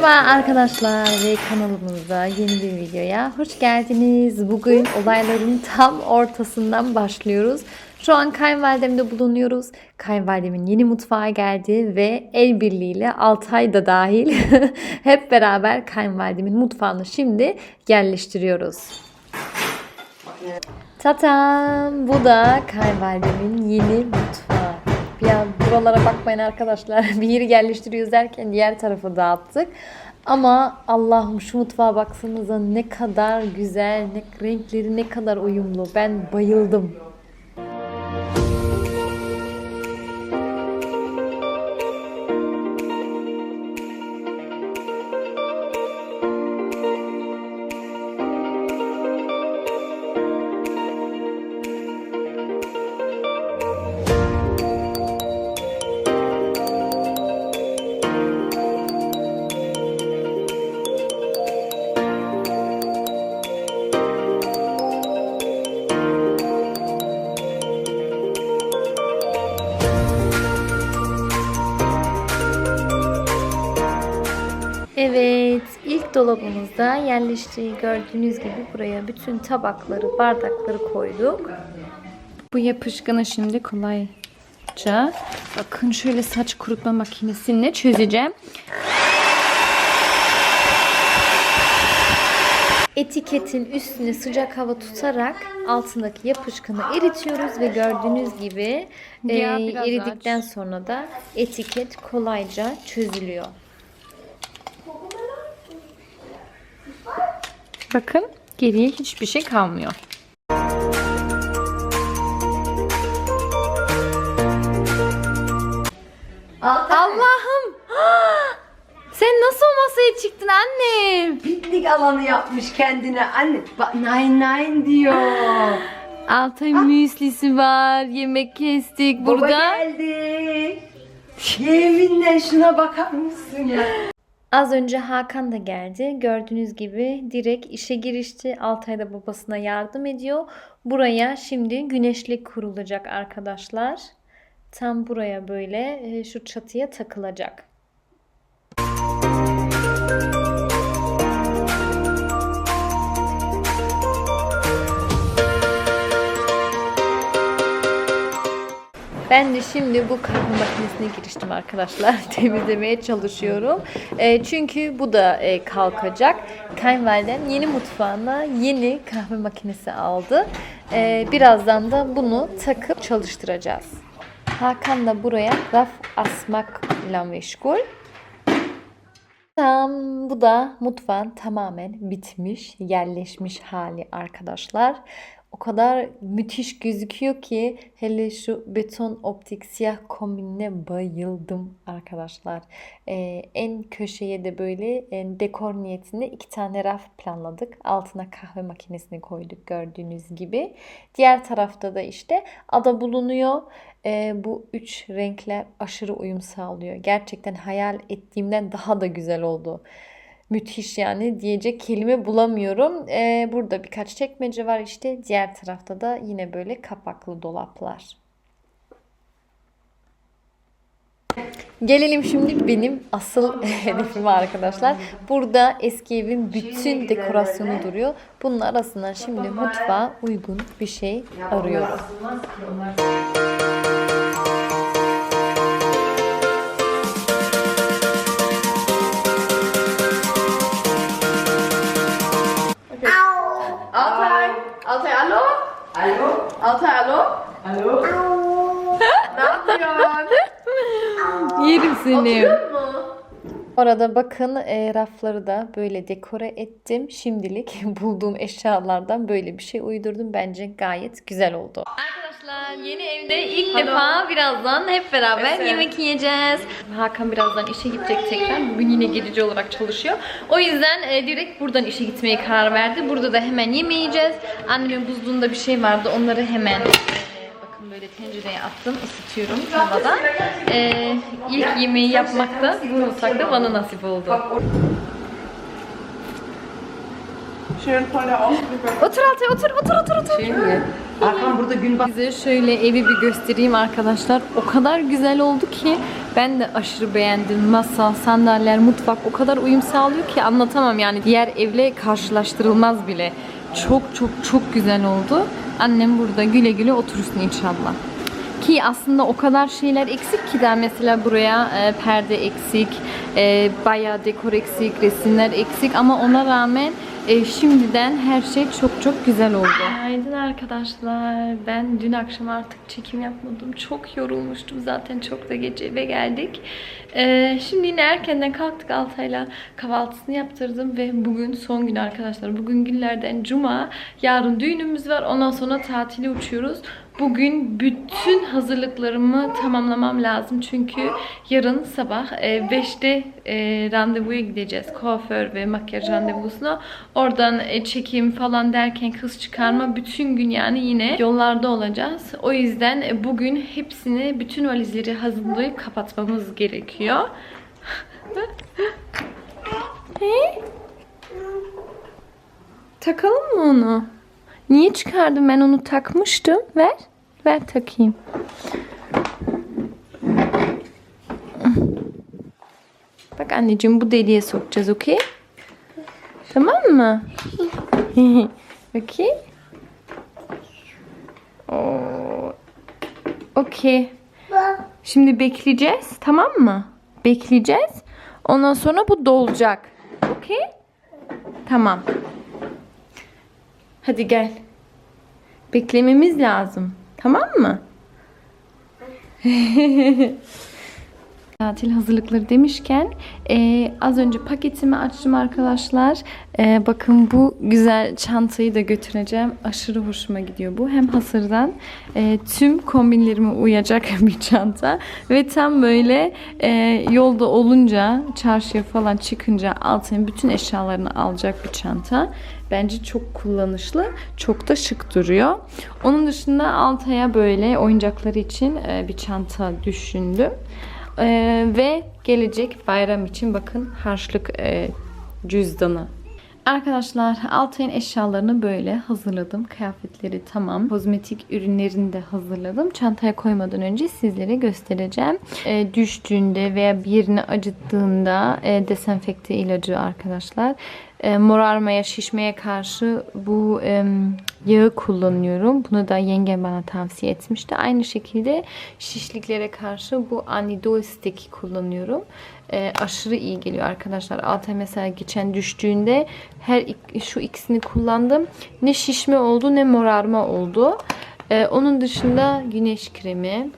Merhaba arkadaşlar ve kanalımıza yeni bir videoya hoş geldiniz. Bugün olayların tam ortasından başlıyoruz. Şu an kayınvalidemde bulunuyoruz. Kayınvalidemin yeni mutfağa geldi ve el birliğiyle Altay da dahil hep beraber kayınvalidemin mutfağını şimdi yerleştiriyoruz. Tatam! Bu da kayınvalidemin yeni mutfağı. Bir an buralara bakmayın arkadaşlar. Bir yeri yerleştiriyoruz derken diğer tarafı dağıttık. Ama Allah'ım şu mutfağa baksanıza ne kadar güzel, ne renkleri ne kadar uyumlu. Ben bayıldım. Dolabımızda yerleştiği gördüğünüz gibi buraya bütün tabakları, bardakları koyduk. Bu yapışkanı şimdi kolayca bakın şöyle saç kurutma makinesiyle çözeceğim. Etiketin üstüne sıcak hava tutarak altındaki yapışkanı eritiyoruz ve gördüğünüz gibi e, Ya, biraz eridikten sonra da etiket kolayca çözülüyor. Bakın geriye hiçbir şey kalmıyor. Allah'ım! Sen nasıl masaya çıktın annem? Piknik alanı yapmış kendine. Anne bak nine nine diyor. Altay müslisi var, yemek kestik Baba burada. geldi. Yeminle şuna bakar mısın ya? Az önce Hakan da geldi. Gördüğünüz gibi direkt işe girişti. Altay da babasına yardım ediyor. Buraya şimdi güneşlik kurulacak arkadaşlar. Tam buraya böyle e, şu çatıya takılacak. Ben de şimdi bu kahve makinesine giriştim arkadaşlar. Temizlemeye çalışıyorum. E, çünkü bu da e, kalkacak. Kayınvalidem yeni mutfağına yeni kahve makinesi aldı. E, birazdan da bunu takıp çalıştıracağız. Hakan da buraya raf asmakla meşgul. Tam bu da mutfağın tamamen bitmiş, yerleşmiş hali arkadaşlar. O kadar müthiş gözüküyor ki hele şu beton optik siyah kombinine bayıldım arkadaşlar. Ee, en köşeye de böyle e, dekor niyetinde iki tane raf planladık. Altına kahve makinesini koyduk gördüğünüz gibi. Diğer tarafta da işte ada bulunuyor. Ee, bu üç renkler aşırı uyum sağlıyor. Gerçekten hayal ettiğimden daha da güzel oldu. Müthiş yani diyecek kelime bulamıyorum. Ee, burada birkaç çekmece var işte. Diğer tarafta da yine böyle kapaklı dolaplar. Gelelim şimdi benim asıl hedefime arkadaşlar. Burada eski evin bütün dekorasyonu duruyor. Bunun arasından şimdi mutfağa uygun bir şey arıyorum. Altay. Alo. Alo. Altay alo. Alo. ne yapıyorsun? Yerim seni. Oturuyor mu? Orada bakın e, rafları da böyle dekore ettim. Şimdilik bulduğum eşyalardan böyle bir şey uydurdum. Bence gayet güzel oldu. Arkadaşlar yeni evde ilk defa birazdan hep beraber Evet. yemek yiyeceğiz. Hakan birazdan işe gidecek tekrar. Bugün yine gelici olarak çalışıyor. O yüzden e, direkt buradan işe gitmeye karar verdi. Burada da hemen yemeği yiyeceğiz. Annemin buzluğunda bir şey vardı. Onları hemen böyle tencereye attım. ısıtıyorum tavada. E, ilk yemeği yapmak da bu mutfakta bana nasip oldu. Otur Altay otur otur otur otur. Şey mi? Hakan burada gün bak. Size şöyle evi bir göstereyim arkadaşlar. O kadar güzel oldu ki Ben de aşırı beğendim. Masa, sandalyeler, mutfak o kadar uyum sağlıyor ki anlatamam yani. Diğer evle karşılaştırılmaz bile. Çok çok çok güzel oldu. Annem burada güle güle otursun inşallah. Ki aslında o kadar şeyler eksik ki de mesela buraya e, perde eksik, e, bayağı dekor eksik, resimler eksik ama ona rağmen e, şimdiden her şey çok çok güzel oldu. Günaydın arkadaşlar. Ben dün akşam artık çekim yapmadım. Çok yorulmuştum zaten çok da gece eve geldik. E, şimdi yine erkenden kalktık Altay'la kahvaltısını yaptırdım ve bugün son gün arkadaşlar. Bugün günlerden cuma. Yarın düğünümüz var. Ondan sonra tatile uçuyoruz. Bugün bütün hazırlıklarımı tamamlamam lazım. Çünkü yarın sabah e, 5'te e, randevuya gideceğiz. Kuaför ve makyaj randevusuna. Oradan e, çekim falan derken kız çıkarma bütün gün yani yine yollarda olacağız. O yüzden e, bugün hepsini bütün valizleri hazırlayıp kapatmamız gerekiyor. Takalım mı onu? Niye çıkardım? Ben onu takmıştım. Ver. Ver takayım. Bak anneciğim bu deliğe sokacağız okey? Tamam mı? Okey. Okey. Şimdi bekleyeceğiz. Tamam mı? Bekleyeceğiz. Ondan sonra bu dolacak. Okey? Tamam. Hadi gel. Beklememiz lazım. Tamam mı? Tatil hazırlıkları demişken eee, az önce paketimi açtım arkadaşlar. Eee, bakın bu güzel çantayı da götüreceğim. Aşırı hoşuma gidiyor bu. Hem hasırdan eee, tüm kombinlerime uyacak bir çanta. Ve tam böyle eee, yolda olunca çarşıya falan çıkınca altın bütün eşyalarını alacak bir çanta. Bence çok kullanışlı. Çok da şık duruyor. Onun dışında Altay'a böyle oyuncakları için eee, bir çanta düşündüm. Ee, ve gelecek bayram için bakın harçlık e, cüzdanı. Arkadaşlar Altay'ın eşyalarını böyle hazırladım. Kıyafetleri tamam. Kozmetik ürünlerini de hazırladım. Çantaya koymadan önce sizlere göstereceğim. Ee, düştüğünde veya bir yerini acıttığında e, desenfekte ilacı arkadaşlar. E, morarmaya, şişmeye karşı bu e, yağı kullanıyorum. Bunu da yengem bana tavsiye etmişti. Aynı şekilde şişliklere karşı bu Anidol Stick kullanıyorum. E, aşırı iyi geliyor arkadaşlar. Altay mesela geçen düştüğünde her şu ikisini kullandım. Ne şişme oldu ne morarma oldu. E, onun dışında güneş kremi,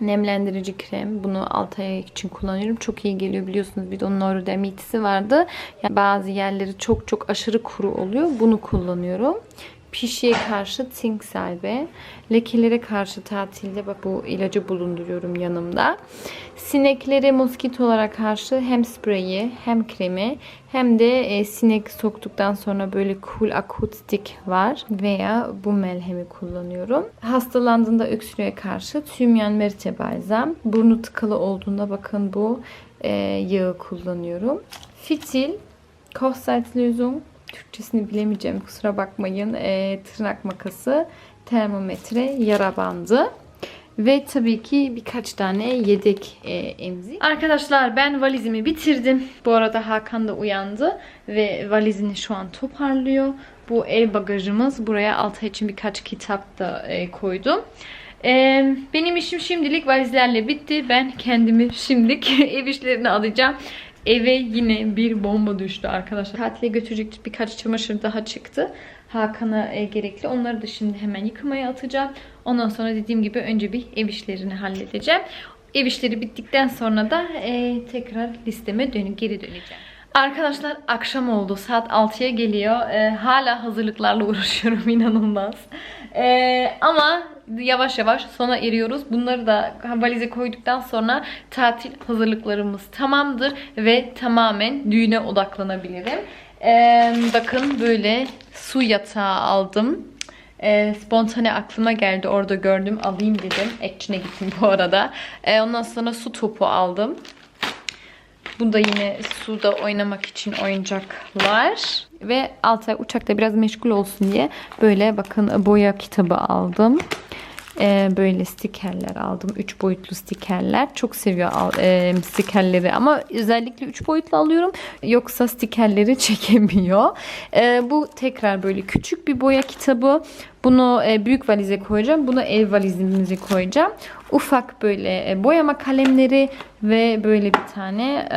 nemlendirici krem. Bunu 6 ay için kullanıyorum. Çok iyi geliyor biliyorsunuz. Bir de onun neurodermitisi vardı. Yani bazı yerleri çok çok aşırı kuru oluyor. Bunu kullanıyorum. Pişiye karşı Think Salve. Lekelere karşı tatilde bak bu ilacı bulunduruyorum yanımda. Sineklere, moskitolara karşı hem spreyi hem kremi hem de e, sinek soktuktan sonra böyle cool akustik var veya bu melhemi kullanıyorum. Hastalandığında öksürüğe karşı tümyan merite balzam. Burnu tıkalı olduğunda bakın bu e, yağı kullanıyorum. Fitil, Kochsalzlösung, Türkçesini bilemeyeceğim kusura bakmayın. E, tırnak makası, termometre, yara bandı. Ve tabii ki birkaç tane yedek e, emzik. Arkadaşlar ben valizimi bitirdim. Bu arada Hakan da uyandı ve valizini şu an toparlıyor. Bu el bagajımız. Buraya alta için birkaç kitap da e, koydum. E, benim işim şimdilik valizlerle bitti. Ben kendimi şimdilik ev işlerini alacağım. Eve yine bir bomba düştü arkadaşlar. Tatile götürecek birkaç çamaşır daha çıktı. Hakan'a e, gerekli. Onları da şimdi hemen yıkamaya atacağım. Ondan sonra dediğim gibi önce bir ev işlerini halledeceğim. Ev işleri bittikten sonra da e, tekrar listeme dönüp geri döneceğim. Arkadaşlar akşam oldu. Saat 6'ya geliyor. E, hala hazırlıklarla uğraşıyorum inanılmaz. E, ama yavaş yavaş sona eriyoruz. Bunları da valize koyduktan sonra tatil hazırlıklarımız tamamdır ve tamamen düğüne odaklanabilirim. Ee, bakın böyle su yatağı aldım. Ee, spontane aklıma geldi. Orada gördüm. Alayım dedim. Ekçine gittim bu arada. Ee, ondan sonra su topu aldım. Bu da yine suda oynamak için oyuncaklar. Ve Altay uçakta biraz meşgul olsun diye böyle bakın boya kitabı aldım. Ee, böyle stikerler aldım. 3 boyutlu stikerler. Çok seviyor al, e, stikerleri ama özellikle 3 boyutlu alıyorum. Yoksa stikerleri çekemiyor. Ee, bu tekrar böyle küçük bir boya kitabı. Bunu e, büyük valize koyacağım. Bunu ev valizimize koyacağım. Ufak böyle e, boyama kalemleri ve böyle bir tane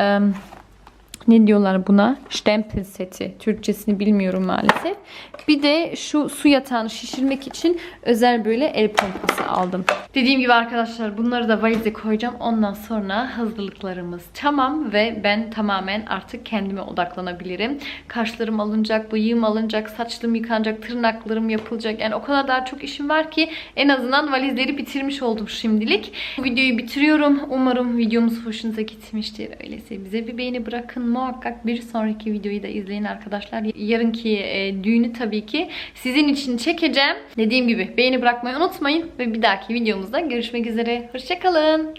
ne diyorlar buna? Stempel seti. Türkçesini bilmiyorum maalesef. Bir de şu su yatağını şişirmek için özel böyle el pompası aldım. Dediğim gibi arkadaşlar bunları da valize koyacağım. Ondan sonra hazırlıklarımız tamam ve ben tamamen artık kendime odaklanabilirim. Kaşlarım alınacak, bıyığım alınacak, saçlarım yıkanacak, tırnaklarım yapılacak. Yani o kadar daha çok işim var ki en azından valizleri bitirmiş oldum şimdilik. Bu videoyu bitiriyorum. Umarım videomuz hoşunuza gitmiştir. Öyleyse bize bir beğeni bırakın. Muhakkak bir sonraki videoyu da izleyin arkadaşlar. Yarınki e, düğünü tabii ki sizin için çekeceğim. Dediğim gibi beğeni bırakmayı unutmayın ve bir dahaki videomuzda görüşmek üzere. Hoşçakalın.